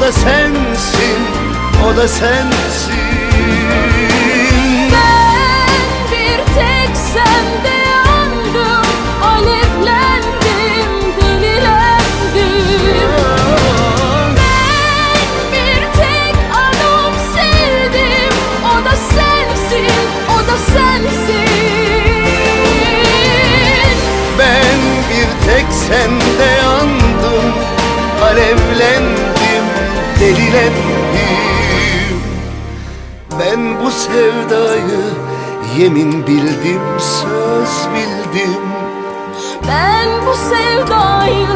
da sensin, o da sensin. Ben bir tek sende yandım Alevlendim, delilendim. Ben bir tek adam sevdim O da sensin, o da sensin. Ben bir tek sende yandım Alevlendim, delilendim. Ben bu sevdayı yemin bildim, söz bildim. Ben bu sevdayı